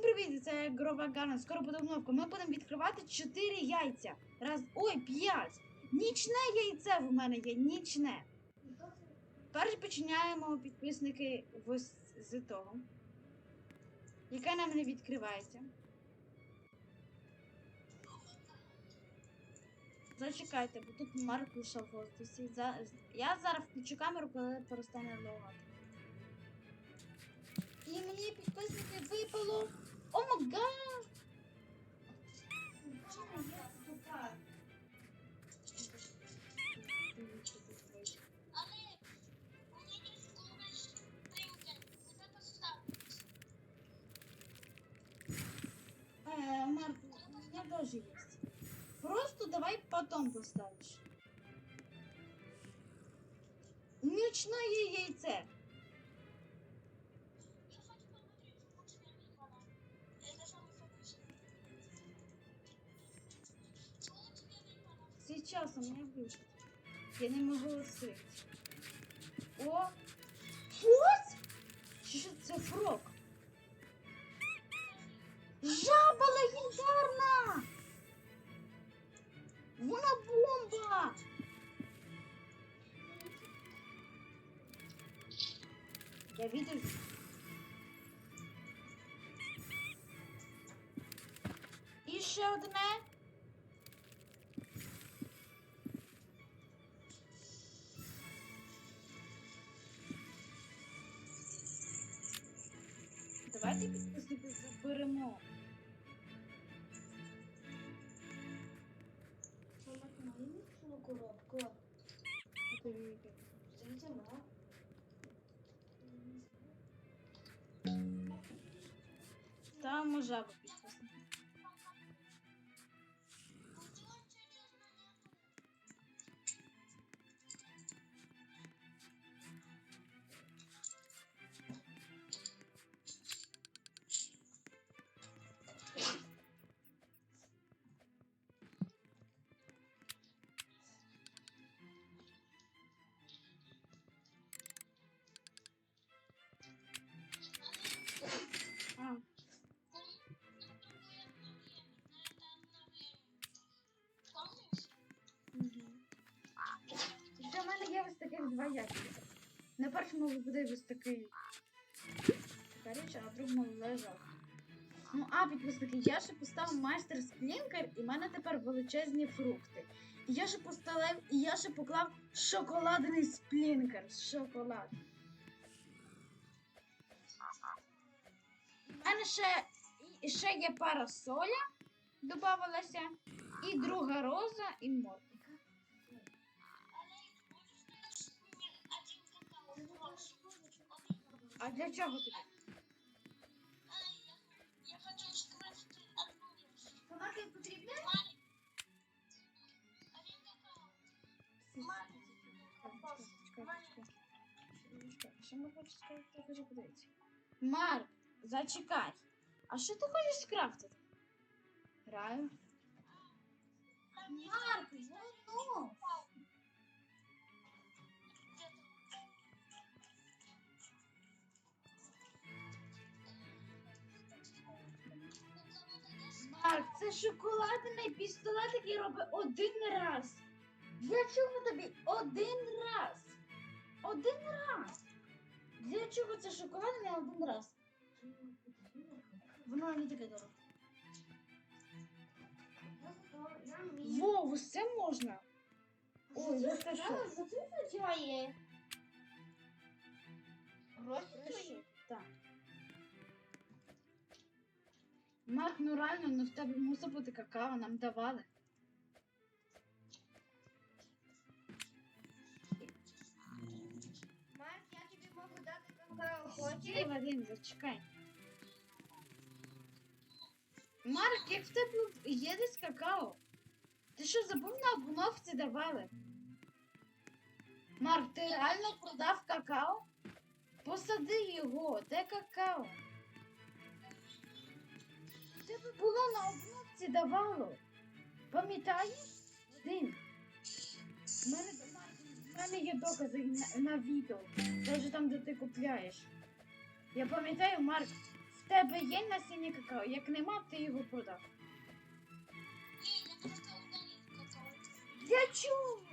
Всім привіт! Це Грова Гана. Скоро буде обновка. Ми будемо відкривати 4 яйця. Раз. Ой, 5. Нічне яйце в мене є. Нічне. Перш починаємо підписники з, того. Яке нам не відкривається. Зачекайте, бо тут Марк лише в. За... Я зараз включу камеру, коли перестане лагати. І мені підписники випало. О мага! Э, Марк, у меня тоже есть. Просто давай потом поставишь. Ночное яйце. Я не можу лисити. О! Фос! Чи що це фрок? Жаба легендарна! Вона бомба! Я видел. І ще одне. Жаба два ящика. На першому буде ось такий така річ, а на другому лежав. Ну, а підписники, я ще поставив майстер сплінкер, і в мене тепер величезні фрукти. І я ще поставив, і я ще поклав шоколадний сплінкер. Шоколад. У мене ще, ще є парасоля, додавалася, і друга роза, і морква. А для чого тобі? Я хочу скрафтити одну вещь. Помаки потрібні? Один какао. Що ми хочеш сказати? Я хочу подивитися. Марк, зачекай. А що ти хочеш скрафтити? Граю. Марк, ну. Марк, Це шоколадний пістолет, який робить один раз. Для чого тобі один раз? Один раз. Для чого це шоколадний один раз? Воно не таке дорого. Вов, ось це можна. Ой, я твоє. Гроші твої? Марк, ну реально, ну в тебе мусить бути какао, нам давали. Марк, я тобі можу дати какао. Хочеш? Вадим, зачекай. Марк, як в тебе є десь какао? Ти що, забув на обновці давали? Марк, ти реально продав какао? Посади його, де какао? В тебе було на обновці давало. Пам'ятаєш? Вадим. В мене, в мене є докази на, на відео. Даже там, де ти купляєш. Я пам'ятаю, Марк, в тебе є насіння какао? Як нема, ти його продав. Ні, я просто удалив какао. Для чого?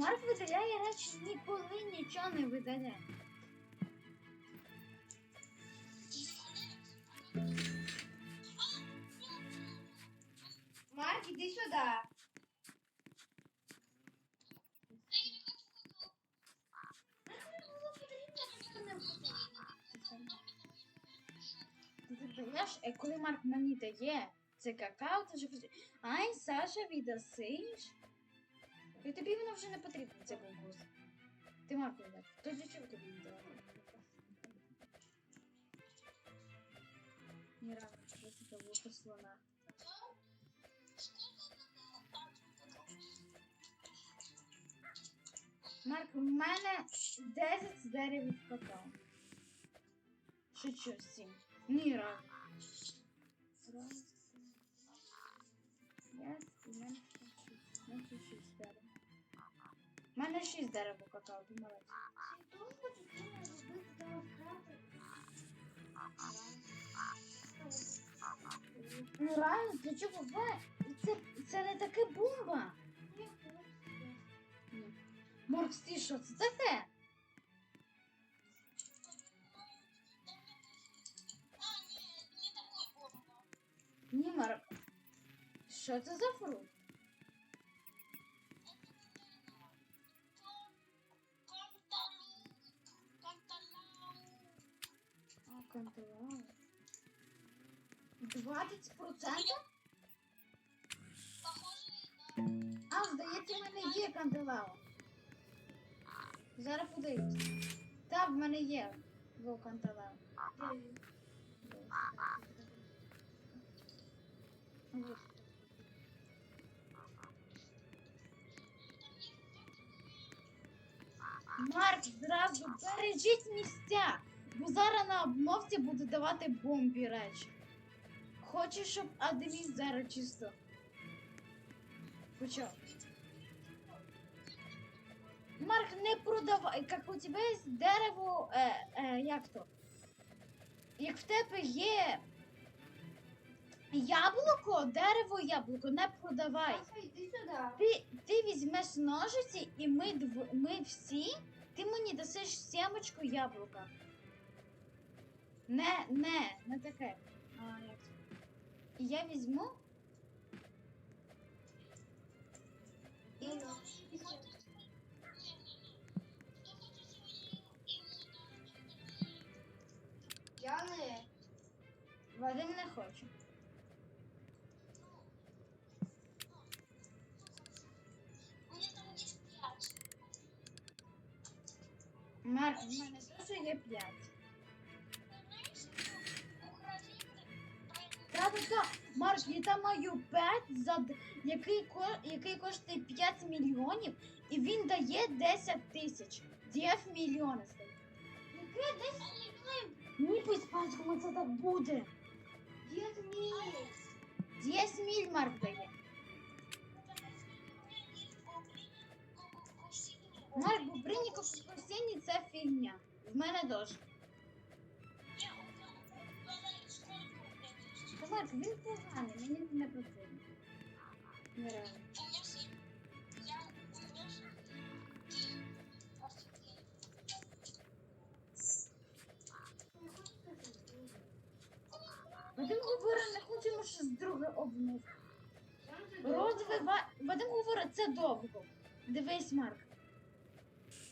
Марк видаляє речі ніколи нічого не видаляє. Марк, іди сюди. Ти е, коли Марк мені дає це какао, ти ж ай, Саша, віддасиш? І тобі воно вже не потрібно, це бабусь. Ти Марку віддав. То для чого тобі віддала? Ні разу, я тебе вуха слона. Марк, у мене 10 з дерев какао. Шучу, 7. Ні разу. Раз. Yes, і менше У мене 6 дерев у какао, молодець. Ну реально, для чого ви? Це, це не таке бомба. Марк, ти це таке? Ні, Марк. Що це за фрукт? А, здається, в мене є канделао. Зараз подивлюсь. Так, в мене є во канделао. Марк, зразу бережіть місця, бо зараз на обмовці буду давати бомбі речі. Хочу, щоб адмін зараз чисто. Почав. Марк, не продавай, як у тебе є дерево, е, е, як то? Як в тебе є яблуко, дерево, яблуко, не продавай. Саша, іди сюди. Ти, ти візьмеш ножиці, і ми, дв... ми всі, ти мені дасиш сімочку яблука. Не, не, не таке. А? І я візьму. І... Я не. Вадим не хоче. Марк, в мене теж є п'ять. Я там маю 5, за, який, який коштує 5 мільйонів, і він дає 10 тисяч. 9 мільйонів. Яке 10 мільйонів? Ні, по іспанському це так буде. Дід мій. 10 міль Марк дає. Марк, прийнято в це фігня. В мене теж. Марк, він поганий, мені не потрібно. Нереально. Вадим говорить, не хочемо щось друге обмов. Розвива... Вадим говорить, це довго. Дивись, Марк.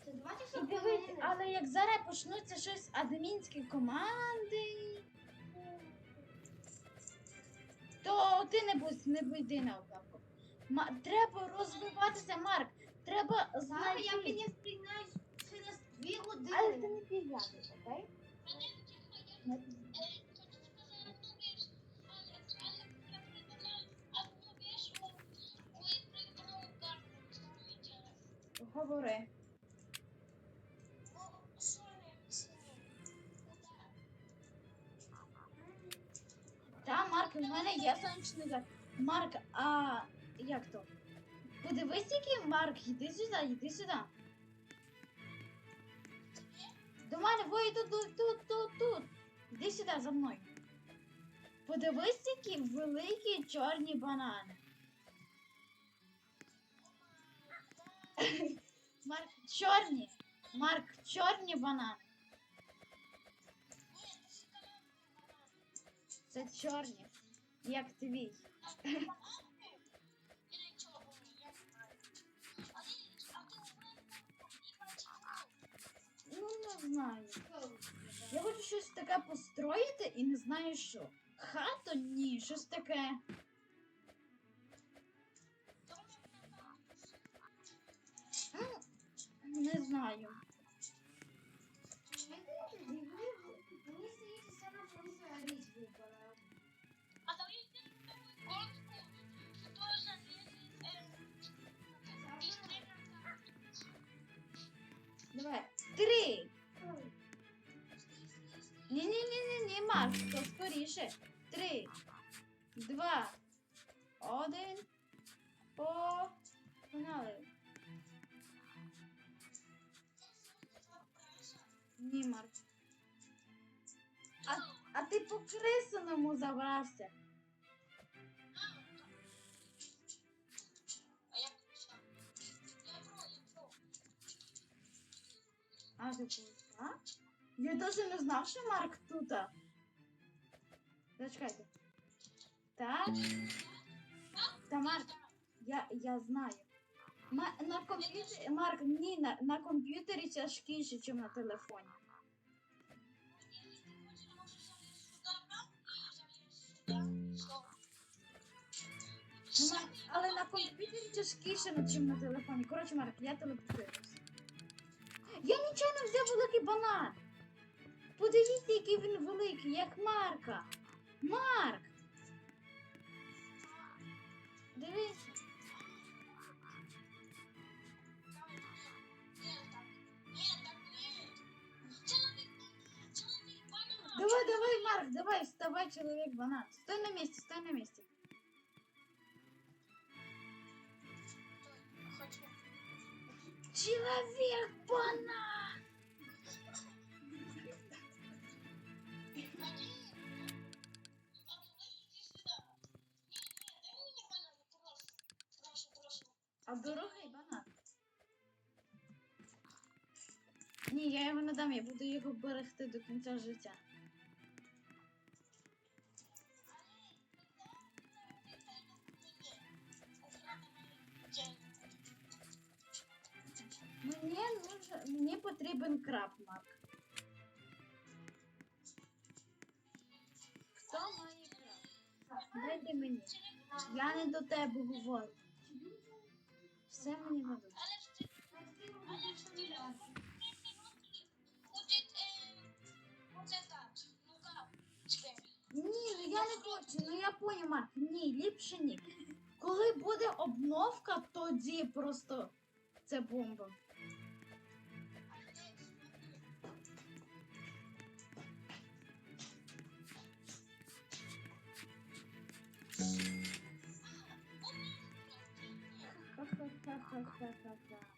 Це 20 дивись, але як зараз почнуться щось адмінські команди, то ти не будь не йди на обновку. Ма... Треба розвиватися, Марк. Треба знайти. я підняв сприйняю через 2 Але ти не підв'язуй, окей? Мене сонячний захист. Марк, а як то? Подивись, який Марк, іди сюди, іди сюди. До мене, вой, тут, тут, тут, тут, тут. Іди сюди за мною. Подивись, які великі чорні банани. Марк, чорні. Марк, чорні банани. Це чорні. Як твій. Ну, не знаю. Я хочу щось таке построїти і не знаю що. Хату ні, щось таке. Не знаю. Давай. Три. Ні, ні, ні, ні, ні, Марк, то скоріше. Три, два, один. Погнали. Ні, Марк. А, а ти по крисаному забрався. А, тут, а? Я даже не знав, що Марк тут. Зачекайте. Так. Та Марк, я, я знаю. Ма, на комп'ютері, Марк, ні, на, на комп'ютері тяжкіше, ніж на телефоні. Ну, Марк, але на комп'ютері тяжкіше, ніж на телефоні. Коротше, Марк, я телепортуюся. Я нічого не взяв великий банан. Подивіться, який він великий, як Марка. Марк! Дивіться. Давай, давай, Марк, давай, вставай, человек банан. Стой на месте, стой на месте. Человек банан. А дорогий банан. Ні, я його не дам, я буду його берегти до кінця життя. Мені нужен, мені потрібен краб, Марк. Хто має краб? Дайте мені. Я не до тебе говорю. Я не хочу, ну я поняв, Марк. Ні, ліпше ні. Коли буде обновка, тоді просто це бомба. Ха-ха-ха-ха-ха-ха.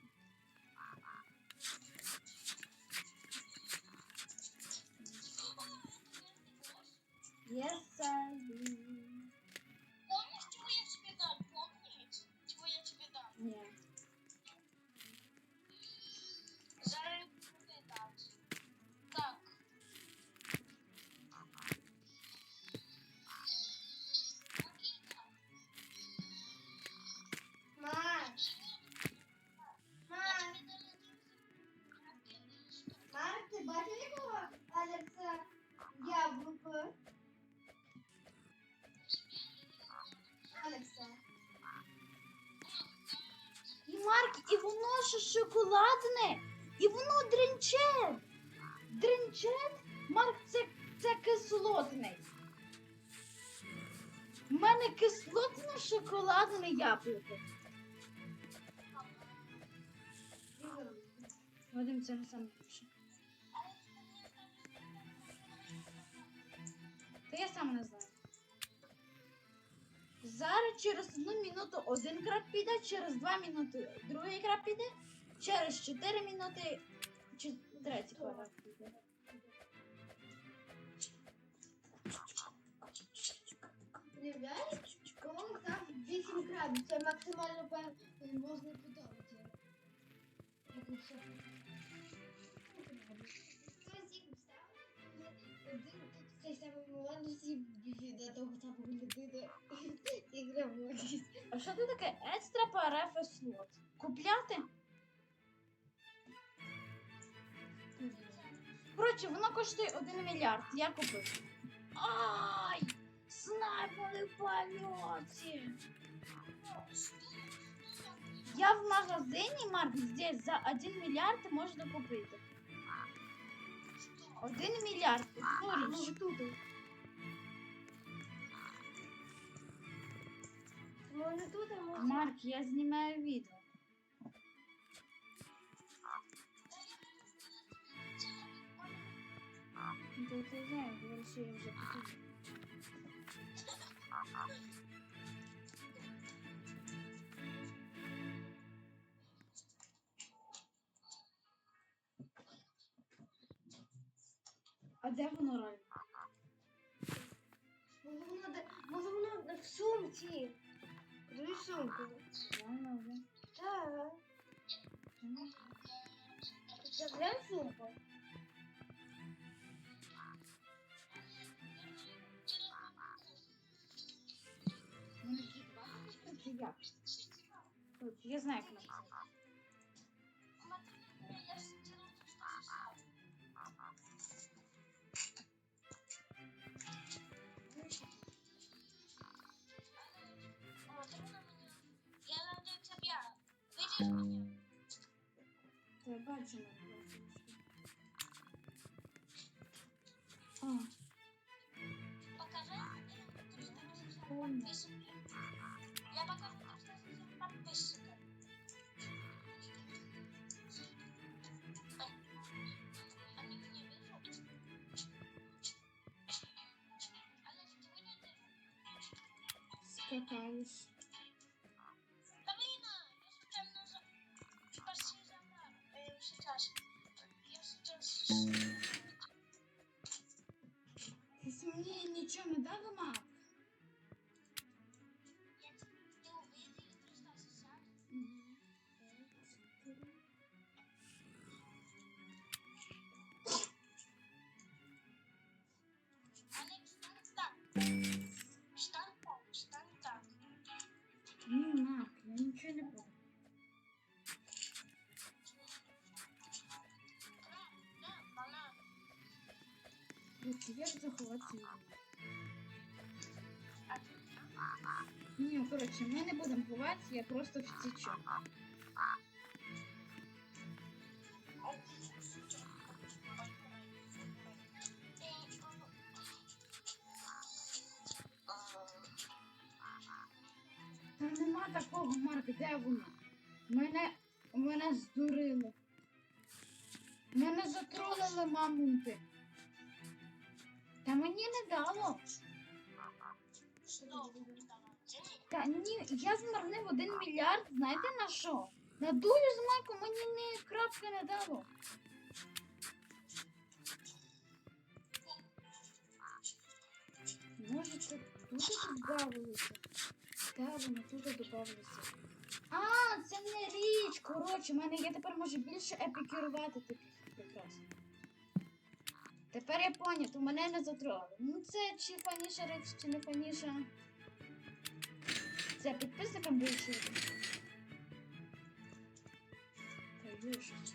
Шоколадне, і воно дринчет. Дринчет? Марк, це, це кислотний. У мене кислотне шоколадне яблуко. Вадим, це не більше. Та я сам не знаю. Зараз через одну минуту один краб піде, через два минути другий краб піде, через 4 минути третій піде. Уявляєш, кому там 8 крабів, це максимально можна в цей самий момент до того самого людини і грабують. А що це таке екстра парефе слот? Купляти? Коротше, воно коштує 1 мільярд. Я купив. Ай! Снайпери в польоті! Я в магазині, Марк, здесь за 1 мільярд можна купити. 1 мільярд. Ну, річ. тут. Вони тут, а може... Марк, я знімаю відео. Ну, ти знаєш, говорю, що я вже. А де воно реально? Може воно, де- може воно в сумці. Подивись сумку. Реально вже. Так. Це прям сумка. Коротше, Я знаю, як написати. Я бачу на А, seconds Як заховати? Ні, коротше, ми не будемо ховатися, я просто втічу. Та нема такого, Марк, де воно? Мене, мене здурили. Мене затролили мамонти. Та мені не дало. Та ні, я змарнив один мільярд, знаєте на що? На дулю з маку мені ні крапки не дало. Може це тут додавалося? Та воно тут додавалося. А, це не річ. Коротше, в мене я тепер можу більше епікірувати таких якраз. Тепер я поняв, то мене не затрогали. Ну це чи фаніша річ, чи не фаніша. Це підписникам більше. Та щось.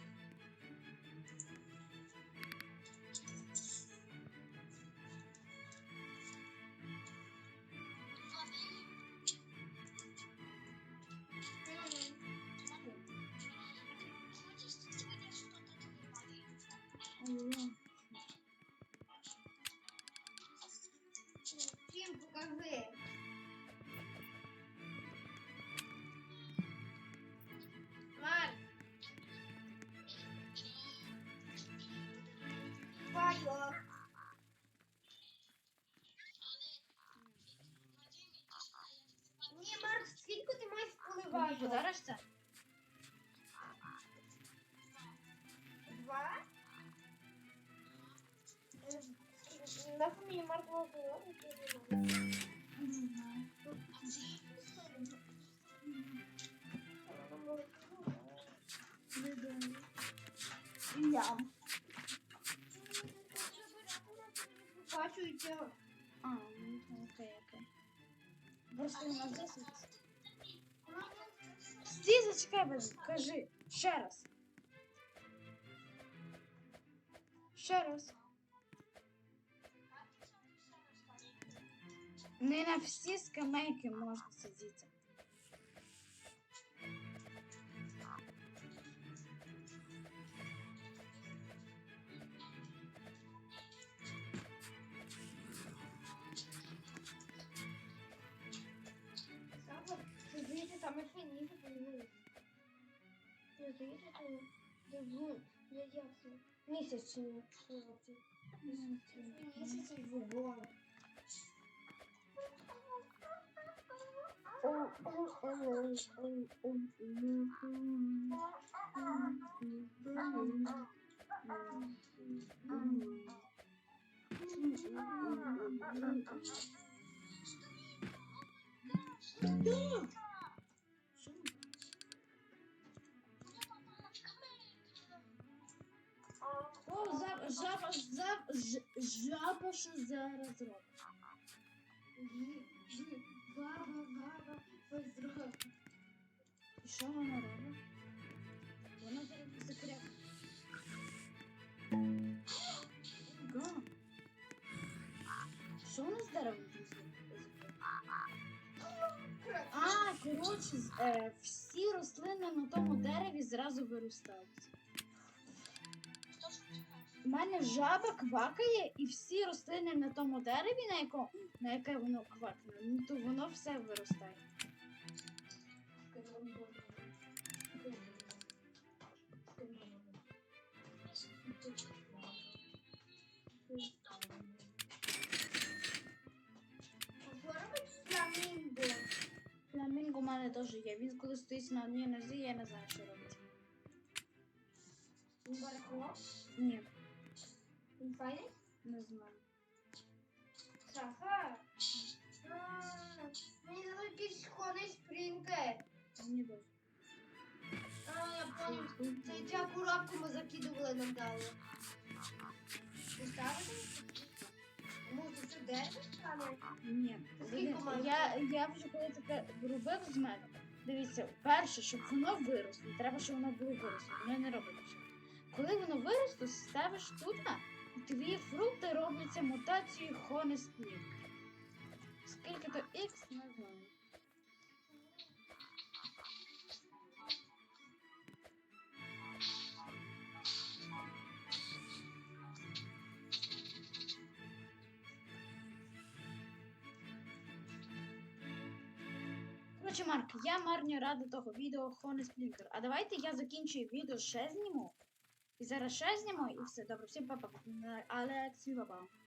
Марк, подариш це? Два? На фамілії Маркова Я. Бачу і цього. А, ну, окей, окей. Просто у нас засвітиться. Стій, зачекай, кажи. Ще раз. Ще раз. Не на всі скамейки можна сидіти. Здається саме файніше подивилися. Не здається, то диву, я як це? Місячні. Місячний вогонь. Жаба, за- ж- жаба, що зараз робить. Баба, баба, поздравляю. І що вона робить? Вона зараз закряк. Га. Що вона з дерева А, коротше, е, всі рослини на тому дереві зразу виростають. У мене жаба квакає, і всі рослини на тому дереві, на яко, на яке воно квакне, ну то воно все виростає. Фламінго. Фламінго у мене теж є. Він коли стоїть на одній нозі, я не знаю, що робить. Барахло. Ні, Він файний? не знаю. Шафа. А, Мені дали якийсь коний спринтер. Мені. А, я понял. Це ця коробку ми закидували нам дали. Поставити? Може, це дерево стане? Ні. Скільки має Я, я вже коли таке робив з. Дивіться, перше, щоб воно виросло, треба, щоб воно було виросло. Воно не робить. Коли воно виросло, ставиш тут, і твої фрукти робляться мутацією Honest Скільки то X, не знаю. Коротше, Марк, я марню рада того відео Honest Splinter. А давайте я закінчую відео ще зніму. І зараз ще зніму, і все. Добре, всім па-па. Але всім па-па.